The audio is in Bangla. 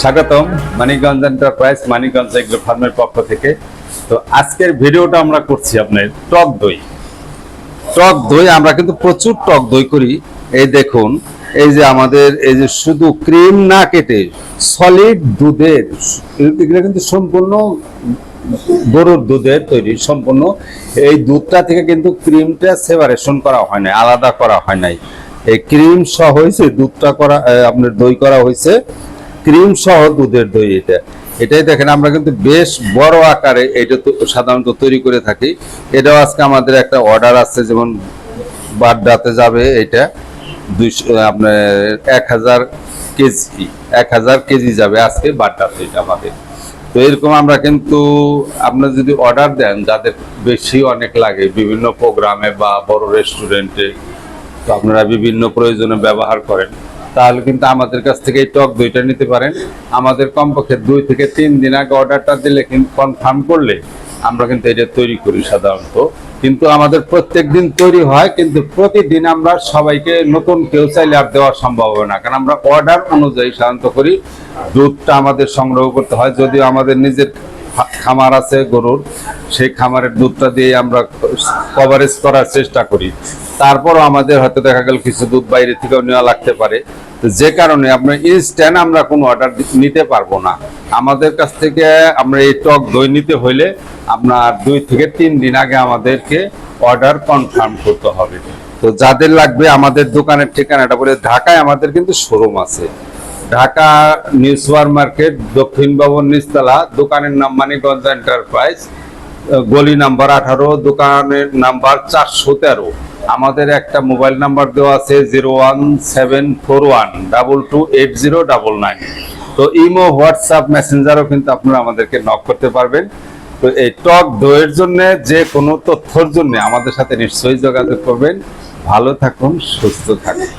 স্বাগতম, মানিকগঞ্জ এন্টারপ্রাইজ মানিকগঞ্জ এগ্রো ফার্মের পক্ষ থেকে। তো আজকের ভিডিওটা আমরা করছি আপনার টক দই। টক দই, আমরা কিন্তু প্রচুর টক দই করি। এই দেখুন, এই যে আমাদের, এই যে শুধু ক্রিম না কেটে সলিড দুধের, এগুলো কিন্তু সম্পূর্ণ গরুর দুধের তৈরি, সম্পূর্ণ এই দুধটা থেকে কিন্তু ক্রিমটা সেপারেশন করা হয় নাই, আলাদা করা হয় নাই। এই ক্রিম সহ হয়েছে দুধটা করা আপনার দই করা হয়েছে ক্রিম সহ দুধের দই এটা। এটাই দেখেন, আমরা কিন্তু বেশ বড় আকারে এটা সাধারণত তৈরি করে থাকি। এটাও আজকে আমাদের একটা অর্ডার আছে, যেমন বাড্ডাতে যাবে এটা। দুইশো, আপনার এক হাজার কেজি, এক হাজার কেজি যাবে আজকে বাড্ডাতে এটা আমাদের। তো এরকম আমরা কিন্তু আপনার যদি অর্ডার দেন, যাদের বেশি অনেক লাগে, বিভিন্ন প্রোগ্রামে বা বড় রেস্টুরেন্টে, তো আপনারা বিভিন্ন প্রয়োজনে ব্যবহার করেন। তাহলে কিন্তু আমাদের কাছ থেকে এই টক দইটা নিতে পারেন। আমাদের কমপক্ষে দুই থেকে তিন দিন আগে অর্ডারটা দিলে কিন্তু কনফার্ম করলে আমরা কিন্তু এটা তৈরি করি সাধারণত। কিন্তু আমাদের প্রত্যেক দিন তৈরি হয়, কিন্তু প্রতিদিন আমরা সবাইকে নতুন কেউ চাইলে আর দেওয়া সম্ভব হবে না। কারণ আমরা অর্ডার অনুযায়ী সাধারণত করি, দুধটা আমাদের সংগ্রহ করতে হয়। যদিও আমাদের নিজের খামার আছে, গরুর, সেই খামারের দুধটা দিয়ে আমরা কভারেজ করার চেষ্টা করি। তারপরও আমাদের হয়তো দেখা গেল কিছু দুধ বাইরে থেকেও নেওয়া লাগতে পারে। যে কারণে আপনার ইনস্ট্যান্ট আমরা কোনো অর্ডার নিতে পারব না। আমাদের কাছ থেকে আমরা এই টক দই নিতে হইলে আপনার দুই থেকে তিন দিন আগে আমাদেরকে অর্ডার কনফার্ম করতে হবে। তো যাদের লাগবে আমাদের দোকানের ঠিকানাটা বলে ঢাকায় আমাদের কিন্তু শোরুম আছে। ঢাকা নিউ সুপার মার্কেট দক্ষিণ ভবন নিচতলা, দোকানের নাম মানিকগঞ্জ এন্টারপ্রাইজ গলি নাম্বার আঠারো, দোকানের নাম্বার চারশো তেরো। আমাদের একটা মোবাইল নাম্বার দেওয়া আছে zero one seven four one double two eight zero double nine. তো ইমো, হোয়াটসঅ্যাপ, মেসেঞ্জারও কিন্তু আপনারা আমাদেরকে নক করতে পারবেন। তো এই টক দইয়ের জন্য, যে কোনো তথ্যর জন্য আমাদের সাথে নিশ্চয়ই যোগাযোগ করবেন। ভালো থাকুন, সুস্থ থাকুন।